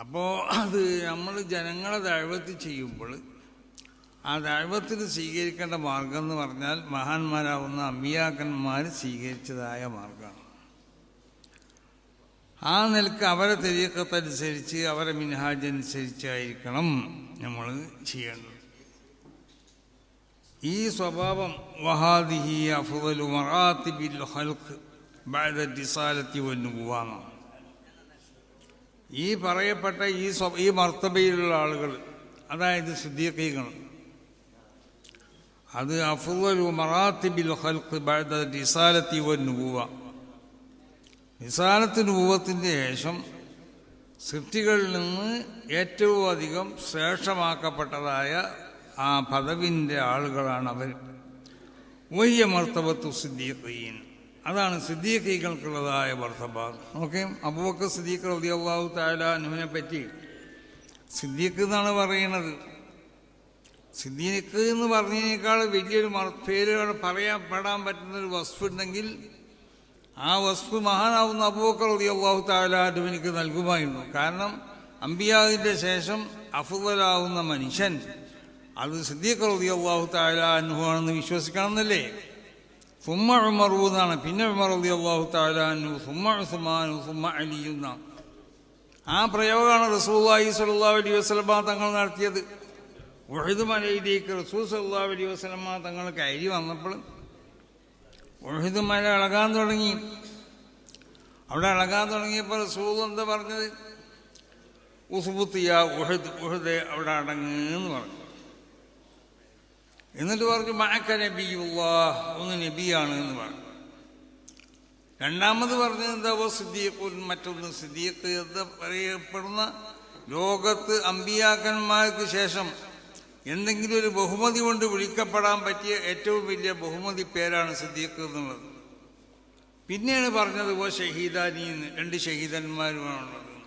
അപ്പോൾ അത് നമ്മൾ ജനങ്ങളെ ദൈവത്തിൽ ചെയ്യുമ്പോൾ ആ ദൈവത്തിൽ സ്വീകരിക്കേണ്ട മാർഗം എന്ന് പറഞ്ഞാൽ മഹാന്മാരാവുന്ന അമ്പിയാക്കന്മാർ സ്വീകരിച്ചതായ മാർഗമാണ്. ആ നിലയ്ക്ക് അവരെ തെരീക്കത്തനുസരിച്ച് അവരെ മിൻഹാജ് അനുസരിച്ചായിരിക്കണം നമ്മൾ ചെയ്യേണ്ടത്. ഈ സ്വഭാവം വഹാദിഹി അഫുദലു മറാത്തിബിൽ ഹൽക്ക് ബഅദ വന്നു വന്നുപോവാന്നാണ് ഈ പറയപ്പെട്ട ഈ സ്വ ഈ മർത്തബയിലുള്ള ആളുകൾ അതായത് സിദ്ദീഖീങ്ങൾ അത് അഫുദലു മറാത്തിബിൽ ഹൽക്ക് ബഅദ വൻ നൂവ നിസാലത്ത് രൂപത്തിന്റെ ശേഷം സൃഷ്ടികളിൽ നിന്ന് ഏറ്റവും അധികം ശ്രേഷ്ഠമാക്കപ്പെട്ടതായ ആ പദവിന്റെ ആളുകളാണ് അവർ വയ്യ മർത്തബത്തു സിദ്ദീഖീൻ. അതാണ് സിദ്ദീഖീകൾക്കുള്ളതായ മർത്തബ ഓക്കെ അബൂബക്കർ സിദ്ദീഖ് റബിയാഹു താലാനുവിനെ താല പറ്റി. സിദ്ദീഖ് എന്നാണ് പറയുന്നത്. സിദ്ദീഖ് എന്ന് പറഞ്ഞതിനേക്കാൾ വലിയൊരു പേരുകൾ പറയാൻ പെടാൻ പറ്റുന്നൊരു വസ്തുണ്ടെങ്കിൽ ആ വസ്തു മഹാനാവുന്ന അബൂബക്കർ അള്ളാഹു താലാനുവിനിക്ക് നൽകുമായിരുന്നു. കാരണം അമ്പിയാവിന്റെ ശേഷം അഫുദലാവുന്ന മനുഷ്യൻ അത് സിദ്ദീഖ് റബിയാഹു അള്ളാഹു താലാനുവാണെന്ന് വിശ്വസിക്കണം എന്നല്ലേ സുമ്മ ഉമറു എന്നാണ്. പിന്നെ ഉമർ അലി അള്ളാഹു താലാനു സുമ ഉസ്മാനു സുമ്മ അലി എന്നാണ്. ആ പ്രയോഗമാണ് റസൂല്ലാഹി സല്ലാ അലി വസ്ലമ തങ്ങൾ നടത്തിയത്. ഒഴുതു മലയിലേക്ക് റസൂൽ സല്ലാ അലി വസ്ലമ തങ്ങൾ കയറി വന്നപ്പോൾ ഒഴുതു മല ഇളകാൻ തുടങ്ങി. അവിടെ ഇളകാൻ തുടങ്ങിയപ്പോൾ റസൂൽ എന്താ പറഞ്ഞത്? ഉസുബുത്തിയ ഉഹദ് ഉഹദ് അവിടെ അടങ്ങുന്നു പറഞ്ഞു. എന്നിട്ട് പറഞ്ഞു മഴക്ക നബിയുള്ള ഒന്ന് നബിയാണ് എന്ന് പറഞ്ഞു. രണ്ടാമത് പറഞ്ഞത് എന്താ? സിദ്ദീഖുൻ മറ്റൊന്ന് സിദ്ദീഖ് എന്ന് പറയപ്പെടുന്ന ലോകത്ത് അമ്പിയാക്കന്മാർക്ക് ശേഷം എന്തെങ്കിലും ഒരു ബഹുമതി കൊണ്ട് വിളിക്കപ്പെടാൻ പറ്റിയ ഏറ്റവും വലിയ ബഹുമതി പേരാണ് സിദ്ദീഖ് എന്നുള്ളത്. പിന്നെയാണ് പറഞ്ഞത് ഓ ഷഹീദാനി രണ്ട് ഷഹീദന്മാരുമാണുള്ളത്.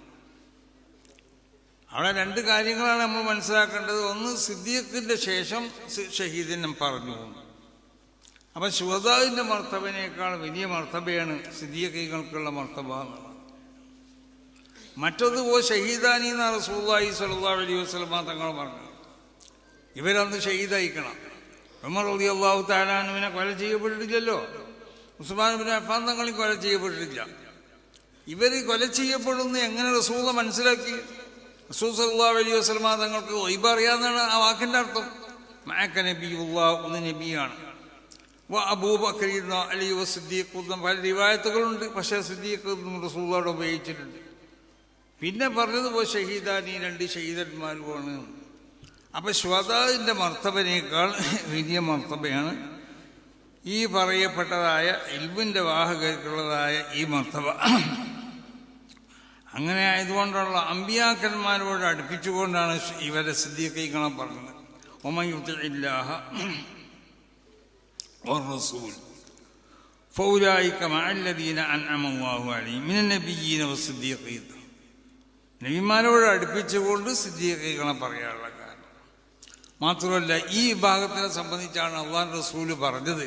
അവിടെ രണ്ട് കാര്യങ്ങളാണ് നമ്മൾ മനസ്സിലാക്കേണ്ടത്. ഒന്ന് സിദ്ദീഖിന്റെ ശേഷം ഷഹീദിനെ പറഞ്ഞു. അപ്പൊ ശുഹദാവിന്റെ മർത്തബനേക്കാൾ വലിയ മർത്തബയാണ് സിദ്ദീഖികൾക്കുള്ള മർത്തബ എന്നുള്ളത് മറ്റൊന്ന് ഓ ഷഹീദാനി എന്ന റസൂല്ലായി സല്ലാ അലൈഹി വസ്ലമ തങ്ങൾ പറഞ്ഞു. ഇവരന്ന് ഷഹീദായിക്കണം. ഉമർ അലി അള്ളാഹു താലാനുവിനെ കൊല ചെയ്യപ്പെട്ടിട്ടില്ലല്ലോ. ഉസ്മാൻ ബിൻ അഫാൻ തങ്ങളിൽ കൊല ചെയ്യപ്പെട്ടിട്ടില്ല. ഇവർ കൊല ചെയ്യപ്പെടുന്ന എങ്ങനെ റസൂള മനസ്സിലാക്കി? റസൂൽ സല്ലാ അലൈഹി വസ്ലമ തങ്ങൾക്ക് ഒയ്ബ അറിയാവുന്നതാണ് ആ വാക്കിന്റെ അർത്ഥം. മാക്ക നബിയുള്ള ഒന്ന് നബിയാണ്. അബൂബക്കർ അലി സിദ്ദീഖ് പല റിവായത്തുകളുണ്ട്. പക്ഷേ സിദ്ദീഖ് റസൂലോട് ഉപയോഗിച്ചിട്ടുണ്ട്. പിന്നെ പറഞ്ഞത് പോ ഷഹീദാനി രണ്ട് ഷഹീദന്മാരുമാണ്. അപ്പൊ ശ്വതാദിന്റെ മർത്തബനേക്കാൾ വലിയ മർത്തബയാണ് ഈ പറയപ്പെട്ടതായ ഇൽബിന്റെ വാഹകർക്കുള്ളതായ ഈ മർത്തബ. അങ്ങനെ ആയതുകൊണ്ടുള്ള അമ്പിയാക്കന്മാരോട് അടുപ്പിച്ചുകൊണ്ടാണ് ഇവരെ സിദ്ധീകരിക്കണം പറഞ്ഞത് ഒമയുത്തില്ലാഹ والرسول فأولئك مع الذين أنعم الله عليهم من النبيين والصديقين നബിമാരോട് അടുപ്പിച്ചുകൊണ്ട് സിദ്ധീകരിക്കണം പറയാനുള്ള കാരണം മാത്രമല്ല ഈ വിഭാഗത്തിനെ സംബന്ധിച്ചാണ് അള്ളാൻ റസൂല് പറഞ്ഞത്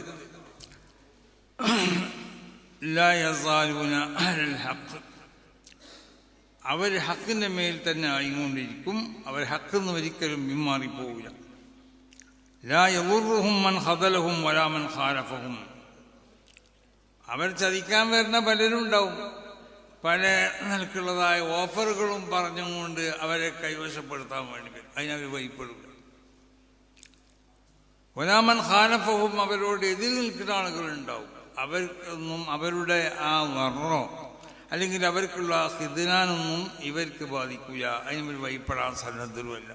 അവർ ഹക്കിന്റെ മേൽ തന്നെ ആയിക്കൊണ്ടിരിക്കും അവർ ഹക്കെന്ന് ഒരിക്കലും പിന്മാറിപ്പോവില്ല. ലാ യവുറുഹും മൻ ഹദലഹും വരാമൻ ഖാലഫഹും. അവർ ചതിക്കാൻ വരുന്ന പലരും ഉണ്ടാവും. പല നിലക്കുള്ളതായ ഓഫറുകളും പറഞ്ഞുകൊണ്ട് അവരെ കൈവശപ്പെടുത്താൻ വേണ്ടി വരും. അതിനവർ വൈപ്പെടുക ഒരാമൻ ഹാനഫവും അവരോട് എതിർ നിൽക്കുന്ന ആളുകളുണ്ടാവും. അവർക്കൊന്നും അവരുടെ ആ വർണോ അല്ലെങ്കിൽ അവർക്കുള്ള ഹിദിനാനൊന്നും ഇവർക്ക് ബാധിക്കില്ല അതിനവർ വൈപ്പെടാൻ സന്നദ്ധരുമല്ല.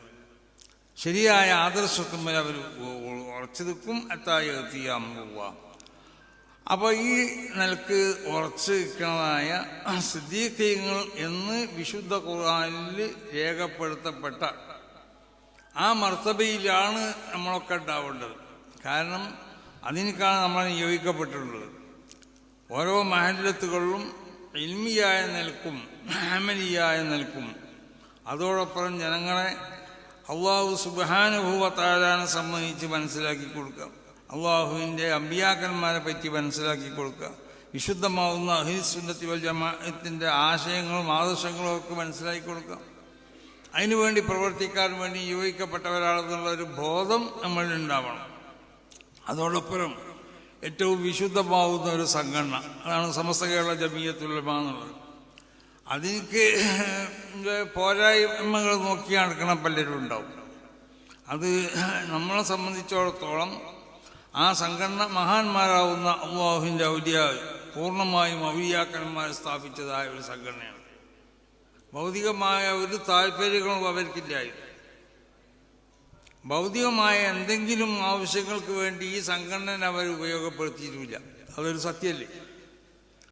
ശരിയായ ആദർശത്തുമ്മൽ അവർ ഉറച്ചു നിൽക്കും. അത്തായ എത്തിയാമുക അപ്പോൾ ഈ നിലയ്ക്ക് ഉറച്ചു നിൽക്കുന്നതായ സിദ്ധീഖ്യങ്ങൾ എന്ന് വിശുദ്ധ ഖുർആാനിൽ രേഖപ്പെടുത്തപ്പെട്ട ആ മർത്തബയിലാണ് നമ്മളൊക്കെ ഉണ്ടാവേണ്ടത്. കാരണം അതിനേക്കാണ് നമ്മൾ നിയോഗിക്കപ്പെട്ടിട്ടുള്ളത്. ഓരോ മഹല്ലത്തുകളിലും ഇൽമിയായ നിൽക്കും അമലിയായ നിൽക്കും. അതോടൊപ്പം ജനങ്ങളെ അള്ളാഹു സുബാനുഭൂവത്താലാനെ സംബന്ധിച്ച് മനസ്സിലാക്കി കൊടുക്കാം അള്ളാഹുവിന്റെ അമ്പിയാക്കന്മാരെ പറ്റി മനസ്സിലാക്കി കൊടുക്കുക. വിശുദ്ധമാവുന്ന അഹിസുന്നത്തി വൽ ജമാഅത്തിന്റെ ആശയങ്ങളും ആദർശങ്ങളും ഒക്കെ മനസ്സിലാക്കി കൊടുക്കാം അതിനുവേണ്ടി പ്രവർത്തിക്കാൻ വേണ്ടി നിയോഗിക്കപ്പെട്ടവരാണെന്നുള്ള ഒരു ബോധം നമ്മളിൽ ഉണ്ടാവണം. അതോടൊപ്പം ഏറ്റവും വിശുദ്ധമാവുന്ന ഒരു സംഘടന. അതാണ് സമസ്ത കേരള ജമീയത്തുലമ അതിക്ക് പോരായ്മകൾ നോക്കി നടക്കണം പലരും ഉണ്ടാവും അത് നമ്മളെ സംബന്ധിച്ചിടത്തോളം ആ സംഘടന മഹാന്മാരാവുന്ന അള്ളാഹുവിന്റെ ഔലിയ പൂർണമായും അവിയാക്കന്മാരെ സ്ഥാപിച്ചതായ ഒരു സംഘടനയാണ്. ഭൗതികമായ ഒരു താല്പര്യങ്ങളും അവർക്കില്ലായിരുന്നു. ഭൗതികമായ എന്തെങ്കിലും ആവശ്യങ്ങൾക്ക് വേണ്ടി ഈ സംഘടന അവർ ഉപയോഗപ്പെടുത്തിയിട്ടില്ല അതൊരു സത്യമല്ലേ?